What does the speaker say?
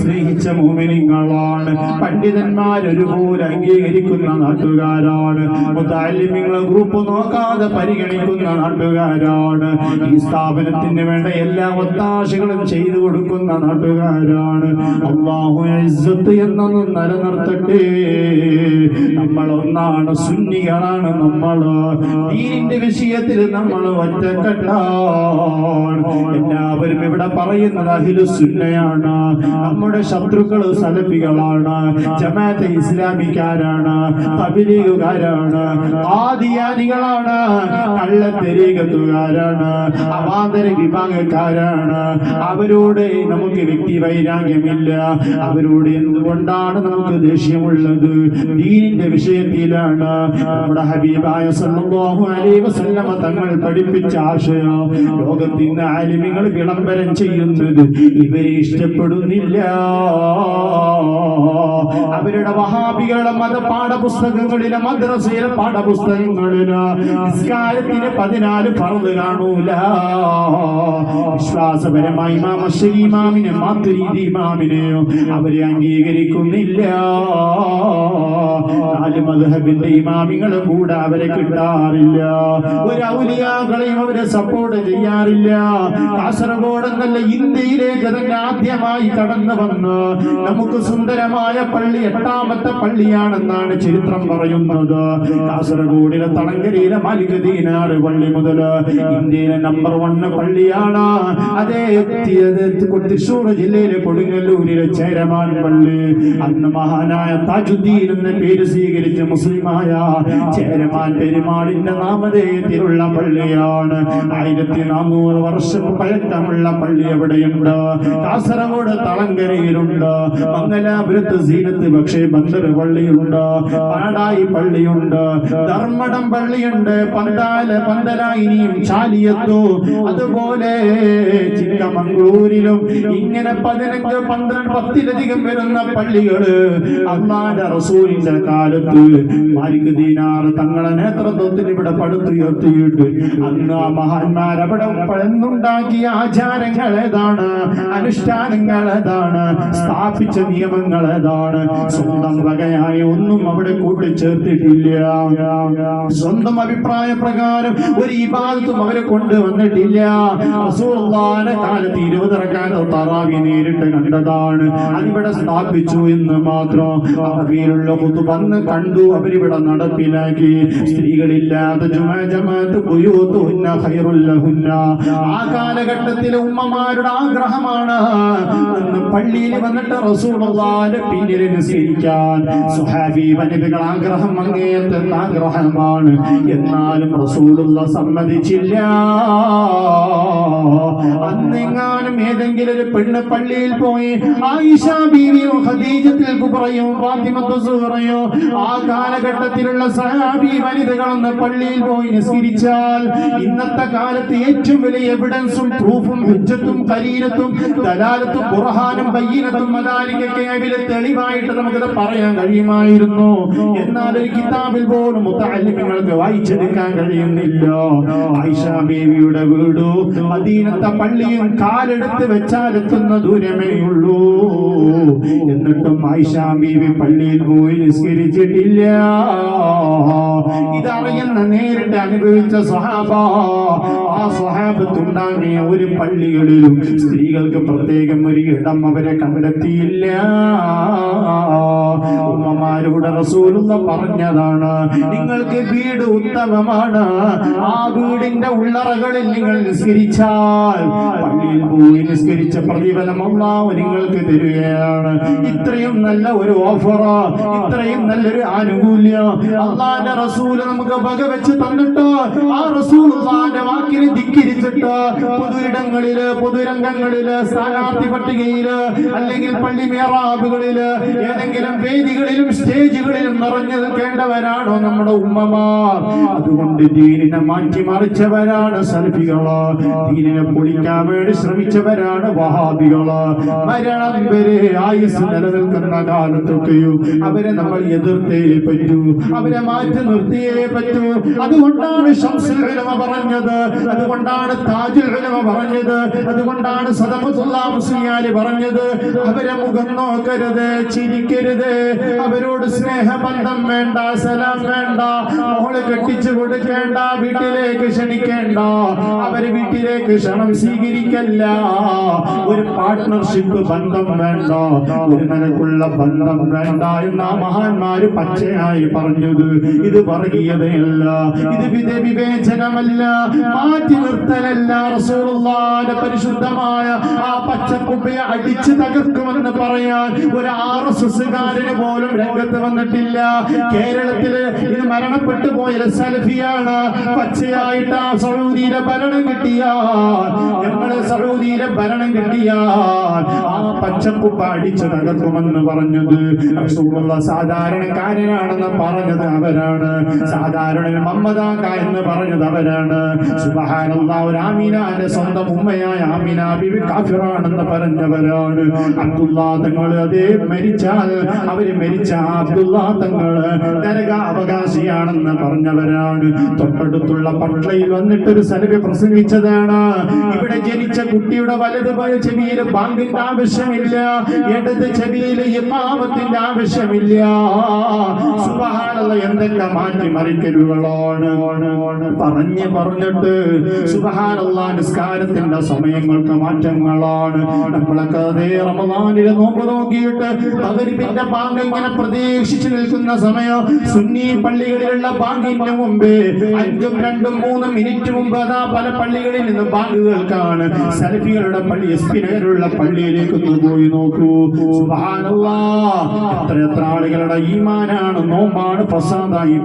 സ്നേഹിച്ച മോമിനിങ്ങളാണ്. പണ്ഡിതന്മാർ ഒരുപോലെ അംഗീകരിക്കുന്ന നാട്ടുകാരാണ്. മുത്താലിമിങ്ങളെ ഗ്രൂപ്പ് നോക്കാതെ പരിഗണിക്കുന്ന നാട്ടുകാരാണ്. ഈ സ്ഥാപനത്തിന് വേണ്ട എല്ലാ ഒത്താശകളും ചെയ്തു കൊടുക്കുന്ന നാട്ടുകാരാണ്. അള്ളാഹു എന്നൊന്നും നിലനിർത്തട്ടെ. നമ്മൾ ഒന്നാണ് സുന്നികളാണ് നമ്മൾ ദീനിന്റെ വിഷയത്തിൽ നമ്മൾ ഒറ്റക്കെട്ടാണ്. എല്ലാവരും ഇവിടെ പറയുന്നത് അഖിലു സുന്നയാണ് നമ്മുടെ ശത്രുക്കൾ സലഫികളാണ്. ജമാഅത്തെ ഇസ്ലാമിക്കാരാണ്. തബിലീഗുകാരാണ്. ആദിയാനികളാണ് കള്ളത്തെരീകത്തുകാരാണ് അവാന്തര വിഭാഗക്കാരാണ്. അവരോട് നമുക്ക് വ്യക്തി വൈരാഗ്യമില്ല. അവരോട് എന്തുകൊണ്ടാണ് നമുക്ക് ദേഷ്യമുള്ളത്? ദീനിന്റെ വിഷയത്തിലാണ്. നമ്മുടെ ഹബീബായ സല്ലല്ലാഹു അലൈഹി വസല്ലമ തങ്ങൾ പഠിപ്പിച്ച ആശയം. ലോകത്തിന് ആലിമികൾ വിളംബരം ചെയ്യുന്നത് ഇവരെ ഇഷ്ടപ്പെടുന്നില്ല. അവരുടെ വഹാബികളുടെ മത പാഠപുസ്തകങ്ങളിലെ മദ്രസയിലെ പാഠപുസ്തകങ്ങളിൽ നിസ്കാരത്തിന് പതിനാല് പറന്ന് കാണൂല. വിശ്വാസപരമായി ഇമാമ ഇമാമിനെ മാത്തുരീതി ഇമാമിനെയോ അവരെ അംഗീകരിക്കുന്നില്ല. നാല് മധുഹബിന്റെ ഇമാമികളും കൂടെ അവരെ കിട്ടാറില്ല. ഒരു ഔലിയാക്കളെയും അവരെ സപ്പോർട്ട് ചെയ്യാറില്ല. കാസർഗോഡ് എന്നല്ല ഇന്ത്യയിലേക്ക് തന്നെ ആദ്യമായി കടന്നു വന്ന് നമുക്ക് സുന്ദരമായ പള്ളി എട്ടാമത്തെ പള്ളിയാണെന്നാണ് ചരിത്രം പറയുന്നത്. കാസർഗോഡിലെ തളങ്കരയിലെ മലികദീനാറ് പള്ളി മുതൽ ഇന്ത്യയിലെ നമ്പർ വൺ പള്ളിയാണ്. അതേ തൃശൂർ ജില്ലയിലെ കൊടുങ്ങല്ലൂരിലെ ചേരമാൻ പള്ളി. അന്ന് മഹാനായ താജുദ്ദീൻ എന്ന പേര് സ്വീകരിച്ച മുസ്ലിമായ ചേരമാൻ പെരുമാളിന്റെ നാമധേയത്തിലുള്ള പള്ളിയാണ്. ആയിരത്തി നാനൂറ് വർഷം പഴക്കമുള്ള പള്ളി എവിടെയുണ്ട് കാസർഗോഡ് തളങ്കരയിലുണ്ട്. മംഗലാപുരത്ത് സീനത്ത് പക്ഷേ ബന്ദർ പള്ളിയുണ്ട്. പാടായി പള്ളിയുണ്ട്. ധർമ്മടം പള്ളിയുണ്ട്. പന്താല പന്തലായിനിയും ചാലിയത്തു. അതുപോലെ ചിക്കമംഗളൂരിലും ഇങ്ങനെ പതിനഞ്ച് പന്ത്രണ്ട് പത്തിലധികം വരുന്ന പള്ളികൾ അള്ളാന്റെ റസൂലിന്റെ കാലത്ത് മാലിക് ദീനാർ തങ്ങളെ നേതൃത്വത്തിൽ ഇവിടെ പടുത്തുയർത്തിയിട്ട് അന്ന് ആ മഹാന്മാർ അവിടെ പഴന്നുണ്ടാക്കിയ ആചാരങ്ങൾ ഏതാണ് അനുഷ്ഠാനങ്ങൾ ഏതാണ് സ്ഥാപിച്ച നിയമങ്ങൾ ഏതാണ് സ്വന്തം വകയായ ഒന്നും അവിടെ കൂട്ടിച്ചേർത്തിട്ടില്ല സ്വന്തം അഭിപ്രായ പ്രകാരം ഒരു ഇബാദത്തും അവരെ കൊണ്ടുവന്നിട്ടില്ല വന്നിട്ടില്ല. കാലത്ത് ഇരുപതറക്കാലത്ത് തറാവി നേരിട്ട് കണ്ടതാണ്. അതിവിടെ സ്ഥാപിച്ചു എന്ന് മാത്രം അറബിയിലുള്ള കുത്തു വന്ന് കണ്ടു അവരിവിടെ നടപ്പിലാക്കി. സ്ത്രീകളില്ലാതെ ആ കാലഘട്ടത്തിലെ ഉമ്മമാരുടെ ആഗ്രഹമാണ് പള്ളിയിൽ വന്നിട്ട് റസൂലുള്ളാഹിന്റെ പിന്നിൽ നിസ്കരിക്കാൻ. സുഹാബി വനിതകൾ ആഗ്രഹം അങ്ങേയത്തെ ആഗ്രഹമാണ്. എന്നാലും റസൂലുള്ള സമ്മതിച്ചില്ല. അന്നെങ്ങാനും ഏതെങ്കിലും ഒരു പെണ്ണ് പള്ളിയിൽ പോയി ആയിഷ ബീവിയോ ഖദീജത്തിൽ പറയും ഫാത്തിമത്തു സുഹറയോ ആ കാലഘട്ടത്തിലുള്ള സഹാബി വനിതകളൊന്ന് പള്ളിയിൽ പോയി നിസ്കരിച്ചാൽ ഇന്നത്തെ കാലത്ത് ഏറ്റവും വലിയ എവിഡൻസും പ്രൂഫും ഹുജ്ജത്തും കരീരത്തും ദലാലത്തും ബുർഹാനും ബയ്യനത്തും മദാരിക്കൊക്കെ അതിലെ തെളിവായിട്ട് നമുക്കത് പറയാൻ കഴിയുമായിരുന്നു. എന്നാൽ ഒരു കിതാബിൽ പോലും മുത്തല്ലിമങ്ങൾക്ക് വായിച്ചെടുക്കാൻ കഴിയുന്നില്ല. ആയിഷ ബേബിയുടെ വീട് മദീനത്തെ പള്ളിയും കാലെടുത്ത് വെച്ചാൽ എത്തുന്ന ദൂരമേ ഉള്ളൂ എന്നിട്ടും ആയിഷ ബീവി പള്ളിയിൽ പോയി നിസ്കരിച്ചിട്ടില്ല ഇതറിയുന്ന നേരിട്ട് അനുഭവിച്ച സ്വഹാബ ആ സ്വഹാബത്തുണ്ടാകിയ ഒരു പള്ളികളിലും സ്ത്രീകൾക്ക് പ്രത്യേകം ഒരു ഇടം അവരെ കണ്ടെത്തിയില്ല. ഉമ്മമാരോട് റസൂലുള്ള പറഞ്ഞതാണ് നിങ്ങൾക്ക് വീട് ഉത്തമമാണ്. ആ വീടിന്റെ ഉള്ളറകളിൽ നിങ്ങൾ നിസ്കരിച്ചാൽ പള്ളിയിൽ പോയി നിസ്കരിച്ച പ്രതിഫലം നിങ്ങൾക്ക് തരികയാണ്. ഇത്രയും നല്ല ഒരു ഓഫർ ഇത്രയും നല്ലൊരു ആനുകൂല്യം അള്ളാന്റെ റസൂൽ നമുക്ക് വകവെച്ച് തന്നിട്ട് ആ റസൂൽ വാക്കിനെ ധിക്കരിച്ചിട്ട് പൊതുയിടങ്ങളിൽ പൊതുരംഗങ്ങളിൽ സ്ഥാനാർത്ഥി പട്ടികയിൽ അല്ലെങ്കിൽ പള്ളി മേറാബുകളിൽ ഏതെങ്കിലും വേദികളിലും സ്റ്റേജുകളിലും നിറഞ്ഞു നിൽക്കേണ്ടവരാണോ നമ്മുടെ ഉമ്മമാർ? അതുകൊണ്ട് ദീനിനെ മാറ്റി മാറ്റിമറിച്ചവരാണ് സൽഫികൾ. ദീനിനെ പൊളിക്കാൻ വേണ്ടി ശ്രമിച്ചവരാണ് വഹാബികൾ. മരണം വരെ ആയുസ് നിലനിൽക്കുന്ന കാലത്തൊക്കെയും അവരെ നമ്മൾ എതിർത്തേ പറ്റൂ. അവരെ മാറ്റി നിർത്തിയേ പറ്റൂ. അതുകൊണ്ടാണ് പറഞ്ഞത്. അതുകൊണ്ടാണ് താജുൽ പറഞ്ഞത് അതുകൊണ്ടാണ് സദമത്തുള്ള പറഞ്ഞത്. അവരെ മുഖം നോക്കരുത് ചിരിക്കരുത്. അവരോട് സ്നേഹബന്ധം വേണ്ട സലാം വേണ്ട മോൾ കെട്ടിച്ചു കൊടുക്കേണ്ട വീട്ടിലേക്ക് ക്ഷണിക്കേണ്ട. അവർ വീട്ടിലേക്ക് ക്ഷണം സ്വീകരിക്കല്ല. ഒരു പാർട്ണർഷിപ്പ് ബന്ധം വേണ്ട ഒരു നിലക്കുള്ള ബന്ധം വേണ്ട എന്ന മഹാന്മാര് പച്ചയായി പറഞ്ഞത്. ഇത് വർഗീയതയല്ല. ഇത് വിധ വിവേചനമല്ല. മാറ്റി നിർത്തലല്ല റസൂലുള്ളാഹിന്റെ പരിശുദ്ധമായ ആ പച്ചക്കുപ്പയെ അടിച്ചു തകർക്കുമെന്ന് പറയാൻ ഒരു ആർ എസ് എസ്സുകാരന് പോലും രംഗത്ത് വന്നിട്ടില്ല. കേരളത്തിൽ ഇത് മരണപ്പെട്ടു പോയ സലഫിയാണ്. പച്ചയായിട്ട് ആ സൗദിയിലെ ഭരണം കിട്ടിയാൽ ഞങ്ങൾ സൗദിയിലെ ഭരണം കിട്ടിയാൽ ആ പച്ചക്കുപ്പ അടിച്ചു തകർക്കുമെന്ന് പറഞ്ഞത് റസൂലുള്ള സാധാരണക്കാരനാണെന്ന് പറഞ്ഞത് അവരാണ്. സാധാരണ മമ്മദാക്ക എന്ന് പറഞ്ഞത് അവരാണ്. ഒരു ആമീനാന്റെ സ്വന്തം ഉമ്മയായ ആമീന ബിബി കാഫിറാണെന്ന് പറഞ്ഞവരാണ് അബ്ദുല്ലാ തങ്ങൾ അതേ മരിച്ചാൽ അവർ മരിച്ച അബ്ദുല്ലാ തങ്ങൾ നരക അവകാശിയാണെന്ന് പറഞ്ഞവരാണ് തൊട്ടടുത്തുള്ള പട്ടയിൽ വന്നിട്ട് ഒരു സലവി പ്രസംഗിച്ചതാണ്. ഇവിടെ ജനിച്ച കുട്ടിയുടെ വലത് പോയ ചെവിയിൽ ബാങ്കിന്റെ ആവശ്യമില്ല ഇടത് ചെവിയിൽ ഇമാമത്തിന്റെ ആവശ്യമില്ല. സുബഹാനുള്ള എന്തൊക്കെ മാറ്റി മറിക്കരുകളാണ് പറഞ്ഞ് പറഞ്ഞിട്ട് സുബഹാനുള്ള നിസ്കാരത്തിന്റെ സമയങ്ങൾക്ക് മാറ്റങ്ങളാണ്. നമ്മളൊക്കെ നോമ്പ് നോക്കിയിട്ട് മകരിപ്പിന്റെ ബാങ്ക് ഇങ്ങനെ പ്രതീക്ഷിച്ചു നിൽക്കുന്ന സമയം സുന്നി പള്ളികളിലുള്ള ബാങ്കിന് മുമ്പേ അഞ്ചും രണ്ടും മൂന്നും മിനിറ്റ് മുമ്പ് അതാ പല പള്ളികളിൽ നിന്ന് ബാങ്കുകൾക്കാണ് സലഫികളുടെ പള്ളി എസ് പി നഗരുള്ള പള്ളിയിലേക്ക് ഒന്ന് പോയി നോക്കൂ. എത്ര എത്ര ആളുകളുടെ ഈമാനാണ് നോമ്പാണ് പ്രസാദായി